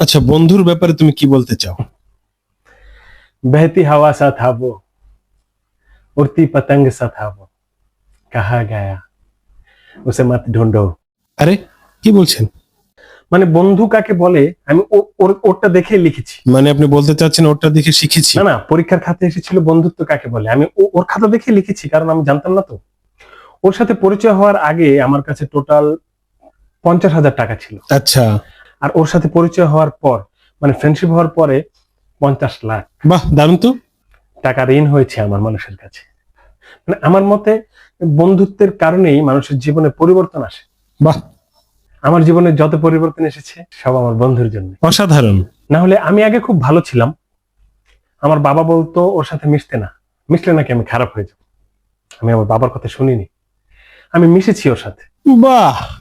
আচ্ছা বন্ধুর ব্যাপারে তুমি কি বলতে চাও बहती हवा सा था वो उड़ती पतंग सा था वो कहा गया उसे मत ढूंढो আরে কি বলছেন মানে বন্ধু কাকে বলে আমি ও- ওর ওরটা দেখে লিখেছি মানে আপনি বলতে চাচ্ছেন ওটা দেখে শিখেছি না না পরীক্ষার খাতে এসেছিল বন্ধুত্ব কাকে বলে আমি ও- ওর খাতা দেখে লিখেছি কারণ আমি জানতাম না তো ওর সাথে পরিচয় হওয়ার আগে আমার কাছে টোটাল পঞ্চাশ হাজার টাকা ছিল আচ্ছা আর ওর সাথে পরিচয় হওয়ার পর মানে ফ্রেন্ডশিপ হওয়ার পরে পঞ্চাশ লাখ। বাহ দারুণ তো। টাকা ঋণ হয়েছে আমার মানুষের কাছে। মানে আমার মতে বন্ধুত্বের কারণেই মানুষের জীবনে পরিবর্তন আসে। বাহ। আমার জীবনে যত পরিবর্তন এসেছে সব আমার বন্ধুর জন্য। অসাধারণ। না হলে আমি আগে খুব ভালো ছিলাম। আমার বাবা বলতো ওর সাথে মিশতে না। মিশলে নাকি আমি খারাপ হয়ে যাব। আমি আমার বাবার কথা শুনিনি। আমি মিশেছি ওর সাথে। বাহ!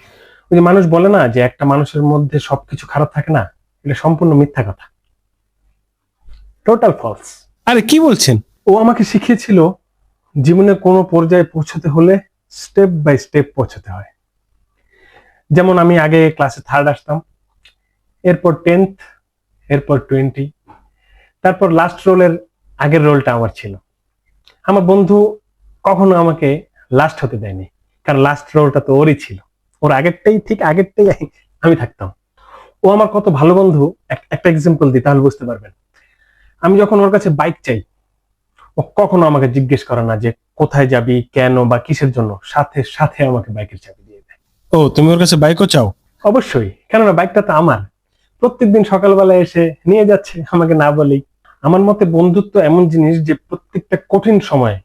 ওই যে মানুষ বলে না যে একটা মানুষের মধ্যে সবকিছু খারাপ থাকে না এটা সম্পূর্ণ মিথ্যা কথা। টোটাল ফলস আরে কি বলছেন? ও আমাকে শিখিয়েছিল জীবনে কোনো পর্যায়ে পৌঁছতে হলে স্টেপ বাই স্টেপ পৌঁছতে হয়। যেমন আমি আগে ক্লাসে থার্ড আসতাম এরপর টেন্থ এরপর টোয়েন্টি তারপর লাস্ট রোলের আগের রোলটা আমার ছিল। আমার বন্ধু কখনো আমাকে লাস্ট হতে দেয়নি কারণ লাস্ট রোলটা তো ওরই ছিল। ওর আগেরটাই ঠিক আগেরটাই আমি থাকতাম। ও আমার কত ভালো বন্ধু একটা এক্সাম্পল দিই তাহলে বুঝতে পারবেন। আমি যখন ওর কাছে বাইক চাই ও কখনো আমাকে জিজ্ঞেস করে না যে কোথায় যাবি কেন বা কিসের জন্য সাথে সাথে আমাকে বাইকের চাবি দিয়ে দেয়। ও তুমি ওর কাছে বাইকও চাও? অবশ্যই কেননা বাইকটা তো আমার। প্রত্যেকদিন সকালবেলা এসে নিয়ে যাচ্ছে আমাকে না বলেই। আমার মতে বন্ধুত্ব এমন জিনিস যে প্রত্যেকটা কঠিন সময়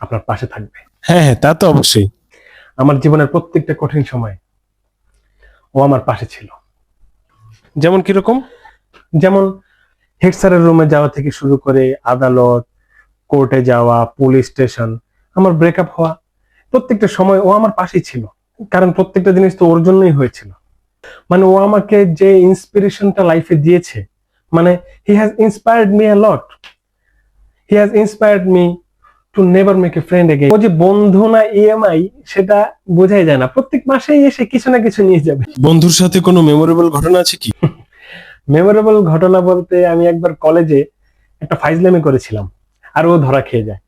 আপনার পাশে থাকবে। হ্যাঁ হ্যাঁ তা তো অবশ্যই। আমার জীবনের প্রত্যেকটা কঠিন সময় ও আমার পাশে ছিল। যেমন কীরকম? যেমন হেড স্যারের রুমে যাওয়া থেকে শুরু করে আদালত কোর্টে যাওয়া পুলিশ স্টেশন আমার ব্রেকআপ হওয়া, প্রত্যেকটা সময় ও আমার পাশেই ছিল। কারণ প্রত্যেকটা জিনিস তো ওর জন্যই হয়েছিল। মানে ও আমাকে যে ইন্সপিরেশনটা লাইফে দিয়েছে মানে he has inspired me lot he has inspired me to never make a friend again ও যে বন্ধু না ইএমআই সেটা বোঝাই যায় না। প্রত্যেক মাসেই এসে কিছু না কিছু নিয়ে যাবে। বন্ধুর সাথে কোনো মেমোরেবল ঘটনা আছে কি? মেমোরেবল ঘটনা বলতে আমি একবার কলেজে একটা ফাইজলামি করেছিলাম আর ও ধরা খেয়ে যায়।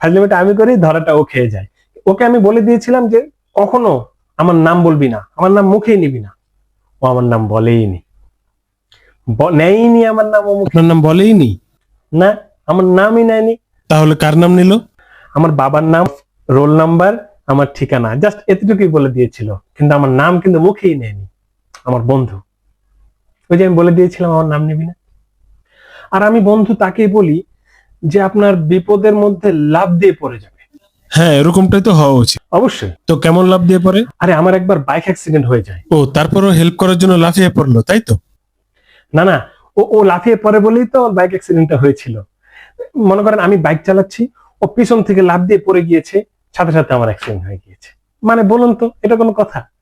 ফাইজলামিটা আমি করি ধরাটা ও খেয়ে যায়। ওকে আমি বলে দিয়েছিলাম যে কখনো আমার নাম বলবি না আমার নাম মুখেই নিবি না। ও আমার নাম বলেই নি। নেয়নি আমার নাম ও মুখে। নাম বলেই নি? না আমার নামই নেয়নি। তাহলে কার নাম নিল? আমার বাবার নাম রোল নাম্বার আমার ঠিকানা। জাস্ট এতটুকুই বলে দিয়েছিল কিন্তু আমার নাম কিন্তু মুখেই নেয়নি আমার বন্ধু। ওই যে আমি বলে দিয়েছিলাম আমার নাম নিবি না। আর আমি বন্ধু তাকেই বলি যে আপনার বিপদের মধ্যে লাভ দিয়ে পড়ে যাবে। হ্যাঁ এরকমটাই তো হওয়া উচিত। অবশ্যই। তো কেমন লাভ দিয়ে পড়ে? আরে আমার একবার বাইক অ্যাক্সিডেন্ট হয়ে যায়। ও তারপরও হেল্প করার জন্য লাফিয়ে পড়ল তাই তো? না না ও ও লাফিয়ে পড়ে বলেই তো বাইক অ্যাক্সিডেন্টটা হয়েছিল। মনে করেন আমি বাইক চালাচ্ছি ও পিছন থেকে লাভ দিয়ে পড়ে গিয়েছে, সাথে সাথে আমার অ্যাক্সিডেন্ট হয়ে গিয়েছে। মানে বলুন তো, এটা কোনো কথা?